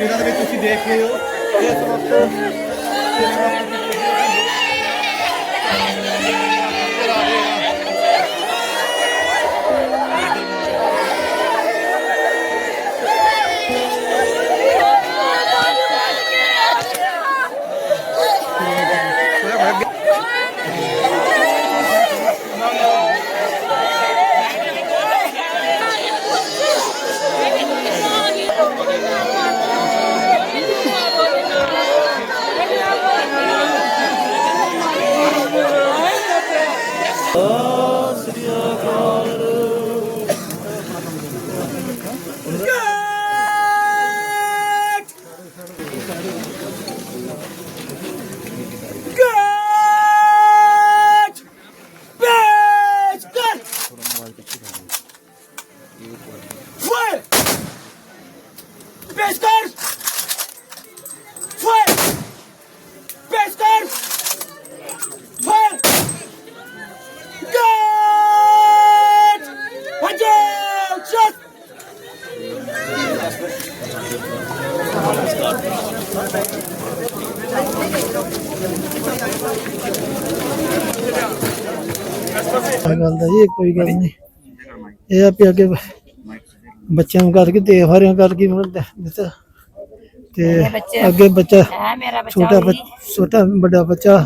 ਤਸਵੀਰਾਂ ਦੇ ਵਿੱਚ ਤੁਸੀਂ ਦੇਖ ਰਹੇ ਹੋ। ਕਿ ਇਸ ਵਕਤ Pescar! Fue! Pescar! Fue! Good! Hadi! Shot! ਆ ਗੱਲ ਦਾ ਜੀ ਕੋਈ ਗੱਲ ਨਹੀਂ ਇਹ ਆ ਵੀ ਅੱਗੇ ਬੱਚਿਆਂ ਨੂੰ ਕਰਕੇ ਦੇ ਹਾਰਿਆਂ ਕਰਕੇ ਦਿੱਤਾ। ਤੇ ਅੱਗੇ ਬੱਚਾ ਹੈ ਮੇਰਾ ਬੱਚਾ ਛੋਟਾ ਬੱਚ- ਛੋਟਾ ਵੱਡਾ ਬੱਚਾ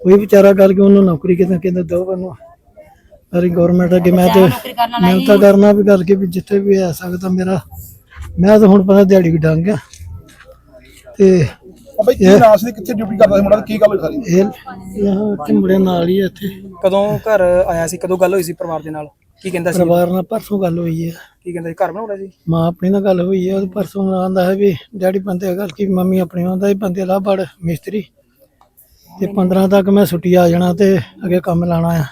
ਕੋਈ ਵਿਚਾਰਾ ਕਰਕੇ ਉਹਨੂੰ ਨੌਕਰੀ ਕਿਤੇ ਕਿਤੇ ਦੋ ਬੰਨੋ ਅਰੇ ਗਵਰਨਮੈਂਟ ਅੱਗੇ ਮੈਂ ਤੇ ਵਾਲਾ ਮਿਹਨਤ ਕਰਨਾ ਵੀ ਕਰਕੇ ਵੀ ਜਿੱਥੇ ਵੀ ਆ ਸਕਦਾ ਮੇਰਾ। ਮੈਂ ਤਾਂ ਹੁਣ ਪਤਾ ਦਿਹਾੜੀ ਵੀ ਡੰਗ ਆ। ਤੇ ਬਈ ਕੀ ਨਾਮ ਸੀ ਕਿੱਥੇ ਡਿਊਟੀ ਕਰਦਾ ਸੀ ਮੁੰਡਾ? ਤੇ ਕੀ ਗੱਲ ਸਾਰੀ? ਇਹ ਇਹ ਮੁੰਡੇ ਨਾਲ ਹੀ ਇੱਥੇ। ਕਦੋਂ ਘਰ ਆਇਆ ਸੀ? ਕਦੋਂ ਗੱਲ ਹੋਈ ਸੀ ਪਰਿਵਾਰ ਦੇ ਨਾਲ? ਕੀ ਕਹਿੰਦਾ ਸੀ? ਪਰਿਵਾਰ ਨਾਲ ਪਰਸੋਂ ਗੱਲ ਹੋਈ ਹੈ ਕੀ ਕਹਿੰਦਾ ਸੀ? ਘਰ ਬਣਾਉਣਾ ਸੀ? ਮਾਂ ਆਪਣੀ ਨਾਲ ਗੱਲ ਹੋਈ ਹੈ ਉਹ ਪਰਸੋਂ ਆਂਦਾ ਹੈ ਵੀ ਡੈਡੀ ਬੰਦੇ ਗੱਲ ਕੀ ਮੰਮੀ ਆਪਣੀ ਆਂਦਾ ਹੀ ਬੰਦੇ ਲਾ ਬੜ ਮਿਸਤਰੀ। ਤੇ 15 ਤੱਕ ਮੈਂ ਛੁੱਟੀ ਆ ਜਾਣਾ ਤੇ ਅੱਗੇ ਕੰਮ ਲਾਣਾ ਆ।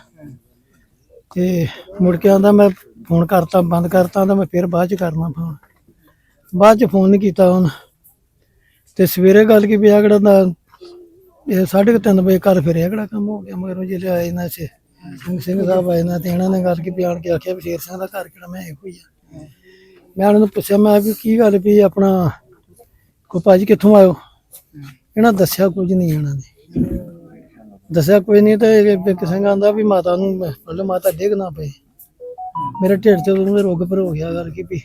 ਤੇ ਮੁੜ ਕੇ ਆਂਦਾ ਮੈਂ ਫੋਨ ਕਰਤਾ ਬੰਦ ਕਰਤਾ ਤਾਂ ਮੈਂ ਫਿਰ ਬਾਅਦ ਚ ਕਰਨਾ ਫੋਨ। ਬਾਅਦ ਚ ਫੋਨ ਨਹੀਂ ਕੀਤਾ ਉਹਨ ਤੇ ਸਵੇਰੇ ਗੱਲ ਕੀ ਪਿਆ ਕਿਹੜਾ ਦਾ ਇਹ 3:30 ਵਜੇ ਘਰ ਫਿਰਿਆ ਕਿਹੜਾ ਕੰਮ ਹੋ ਗਿਆ ਮਗਰੋਂ ਜਿਹੜੇ ਆਏ ਨਾ ਚ ਸਿੰਘ ਸਿੰਘ ਸਾਹਿਬ ਆਏ ਨਾ ਤੇ ਇਹਨਾਂ ਨੇ ਗੱਲ ਕੀ ਬਿਆਨ ਕੇ ਆਖਿਆ ਵੀ ਸ਼ੇਰ ਸਿੰਘ ਦਾ ਘਰ ਕਿਹੜਾ, ਮੈਂ ਇਹੋ ਹੀ ਆ। ਮੈਂ ਉਹਨਾਂ ਨੂੰ ਪੁੱਛਿਆ, ਮੈਂ ਵੀ ਕੀ ਗੱਲ ਵੀ ਆਪਣਾ ਕੋ ਭਾਜੀ ਕਿੱਥੋਂ ਆਇਓ? ਇਹਨਾਂ ਦੱਸਿਆ ਕੁਝ ਨਹੀਂ ਇਹਨਾਂ ਨੇ। ਦੱਸਿਆ ਕੋਈ ਨਹੀਂ ਤੇ ਇੱਕ ਸਿੰਘ ਆਂਦਾ ਵੀ ਮਾਤਾ ਨੂੰ, ਮਤਲਬ ਮਾਤਾ ਡਿੱਗ ਨਾ ਪਏ। ਮੇਰੇ ਢਿੱਡ 'ਚ ਉਹਨੂੰ ਰੋਗ ਪਰ ਹੋ ਗਿਆ ਕਰਕੇ ਵੀ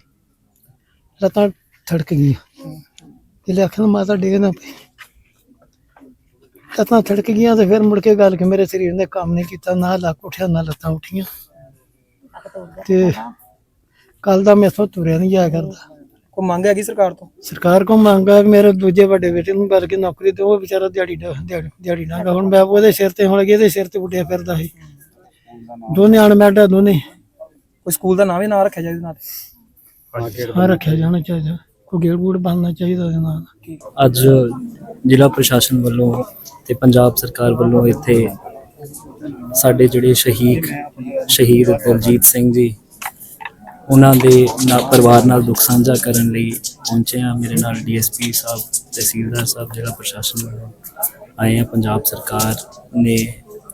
ਲੱਤਾਂ ਥੜਕ ਗਈ ਇਹ ਆਖਣ ਮਾਤਾ ਡਿੱਗ ਨਾ ਪਈ। ਲੱਤਾਂ ਥੜਕ ਗਈਆਂ ਤੇ ਫਿਰ ਮੁੜ ਕੇ ਗੱਲ ਕਿ ਮੇਰੇ ਸਰੀਰ ਨੇ ਕੰਮ ਨਹੀਂ ਕੀਤਾ ਨਾ ਲੱਕ ਉੱਠਿਆ ਨਾ ਲੱਤਾਂ ਉੱਠੀਆਂ। ਤੇ ਕੱਲ ਦਾ ਮੈਥੋਂ ਤੁਰਿਆ ਨਹੀਂ ਜਾਇਆ ਕਰਦਾ। ਕੋਈ ਮੰਗ ਹੈਗੀ ਸਰਕਾਰ ਤੋਂ? ਸਰਕਾਰ ਕੋ ਮੰਗਾ ਮੇਰੇ ਦੂਜੇ ਵੱਡੇ ਬੇਟੇ ਨੂੰ ਕਰਕੇ ਨੌਕਰੀ ਤੇ ਉਹ ਵਿਚਾਰਾ ਦਿਹਾੜੀ ਦਿਹਾੜੀ ਦਿਹਾੜੀ ਨਾਗਾ ਹੁਣ ਮੈਂ ਉਹਦੇ ਸਿਰ ਤੇ ਹੁਣ ਇਹਦੇ ਸਿਰ ਤੇ ਉੱਡਿਆ ਫਿਰਦਾ ਸੀ। ਦੋਨੇ ਅਣਮੈਡਾ ਦੋਨੇ। ਕੋਈ ਸਕੂਲ ਦਾ ਨਾਮ ਹੀ ਨਾ ਰੱਖਿਆ ਜਾਏ ਇਹਦੇ ਨਾਲ? ਹਾਂ ਰੱਖਿਆ ਜਾਣਾ ਚਾਹੀਦਾ। ਕੋਈ ਗੇੜ ਗੂੜ ਬਣਨਾ ਚਾਹੀਦਾ ਉਹਦੇ ਨਾਲ। ਅੱਜ ਜ਼ਿਲ੍ਹਾ ਪ੍ਰਸ਼ਾਸਨ ਵੱਲੋਂ ਤੇ ਪੰਜਾਬ ਸਰਕਾਰ ਵੱਲੋਂ ਇੱਥੇ ਸਾਡੇ ਜਿਹੜੇ ਸ਼ਹੀਦ ਸ਼ਹੀਦ ਦਲਜੀਤ ਸਿੰਘ ਜੀ, ਉਹਨਾਂ ਦੇ ਨਾਲ ਪਰਿਵਾਰ ਨਾਲ ਦੁੱਖ ਸਾਂਝਾ ਕਰਨ ਲਈ ਪਹੁੰਚੇ ਆ ਮੇਰੇ ਨਾਲ ਡੀਐਸਪੀ ਸਾਹਿਬ, ਤਹਿਸੀਲਦਾਰ ਸਾਹਿਬ ਜਿਹੜਾ ਪ੍ਰਸ਼ਾਸਨ ਵੱਲੋਂ ਆਏ ਆ ਪੰਜਾਬ ਸਰਕਾਰ ਨੇ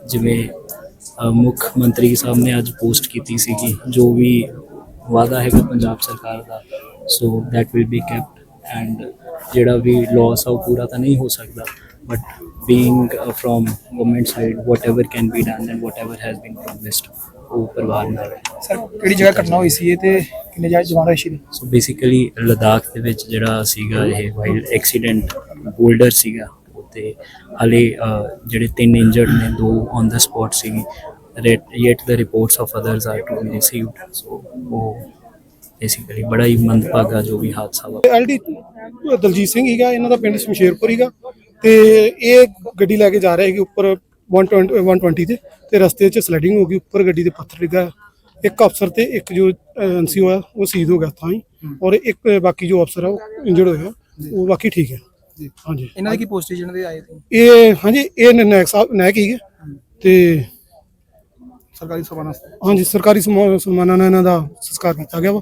ਜਿਵੇਂ ਮੁੱਖ ਮੰਤਰੀ ਸਾਹਿਬ ਨੇ ਅੱਜ ਪੋਸਟ ਕੀਤੀ ਸੀਗੀ, ਜੋ ਵੀ ਵਾਅਦਾ ਹੈਗਾ ਪੰਜਾਬ ਸਰਕਾਰ ਦਾ, so that will be kept and ਜਿਹੜਾ ਵੀ ਲਾਸ ਆ ਉਹ ਪੂਰਾ ਤਾਂ ਨਹੀਂ ਹੋ ਸਕਦਾ। But being from government side whatever can be done and whatever has been promised ਉਹ ਪਰਿਵਾਰ ਨਾਲ ਹੈ ਸਰ ਕਿਹੜੀ ਜਗ੍ਹਾ ਘਟਨਾ ਹੋਈ ਸੀ ਇਹ ਤੇ ਕਿੰਨੇ ਜਾ ਜਵਾਨ ਹੋਏ ਸੀ ਸੋ ਬੇਸਿਕਲੀ ਲਦਾਖ ਦੇ ਵਿੱਚ ਜਿਹੜਾ ਸੀਗਾ ਇਹ ਵਾਈਲਡ ਐਕਸੀਡੈਂਟ ਬੋਲਡਰ ਸੀਗਾ ਤੇ ਹਲੇ ਜਿਹੜੇ ਤਿੰਨ ਇੰਜਰਡ ਨੇ ਦੋ ਔਨ ਦਾ ਸਪੌਟ ਸੀਗੀ yet the reports of others are to be received. So ਉਹ ਬੇਸਿਕਲੀ ਬੜਾ ਹੀ ਮੰਦਭਾਗਾ ਜੋ ਵੀ ਹਾਦਸਾ ਵਾ ਐਲਡੀ ਦਲਜੀਤ ਸਿੰਘ ਹੀਗਾ ਇਹਨਾਂ ਦਾ ਪਿੰਡ ਸ਼ਮਸ਼ੇਰਪੁਰ ਹੀਗਾ ਤੇ ਇਹ ਗੱਡੀ ਲੈ ਕੇ ਜਾ ਰਿਹਾ ਸੀ ਉੱਪਰ 120 120 ਤੇ ਤੇ ਰਸਤੇ 'ਚ ਸਲਾਈਡਿੰਗ ਹੋ ਗਈ ਉੱਪਰ ਗੱਡੀ ਦੇ ਪੱਥਰ ਡਿੱਗਾ ਇੱਕ ਅਫਸਰ ਤੇ ਇੱਕ ਜੋ ਐਨਸੀ ਹੋਇਆ ਉਹ ਸ਼ਹੀਦ ਹੋ ਗਿਆ ਤਾਂ ਹੀ ਔਰ ਇੱਕ ਬਾਕੀ ਜੋ ਅਫਸਰ ਆ ਉਹ ਇੰਜਰਡ ਹੋਇਆ ਉਹ ਬਾਕੀ ਠੀਕ ਹੈ। ਹਾਂਜੀ। ਇਹਨਾਂ ਦੀ ਕੀ ਪੋਸਟ ਸੀ ਜਿਹਨਾਂ ਦੇ ਆਏ ਸੀ ਇਹ ਹਾਂਜੀ ਇਹ ਨਾਇਕ ਸਾਹਿਬ ਨਾਇਕ ਹੀਗੇ ਤੇ ਸਰਕਾਰੀ ਸਨਮਾਨਾਂ ਹਾਂਜੀ ਸਰਕਾਰੀ ਸਨਮਾ- ਸਨਮਾਨਾਂ ਨਾਲ ਇਹਨਾਂ ਦਾ ਸੰਸਕਾਰ ਕੀਤਾ ਗਿਆ ਵਾ।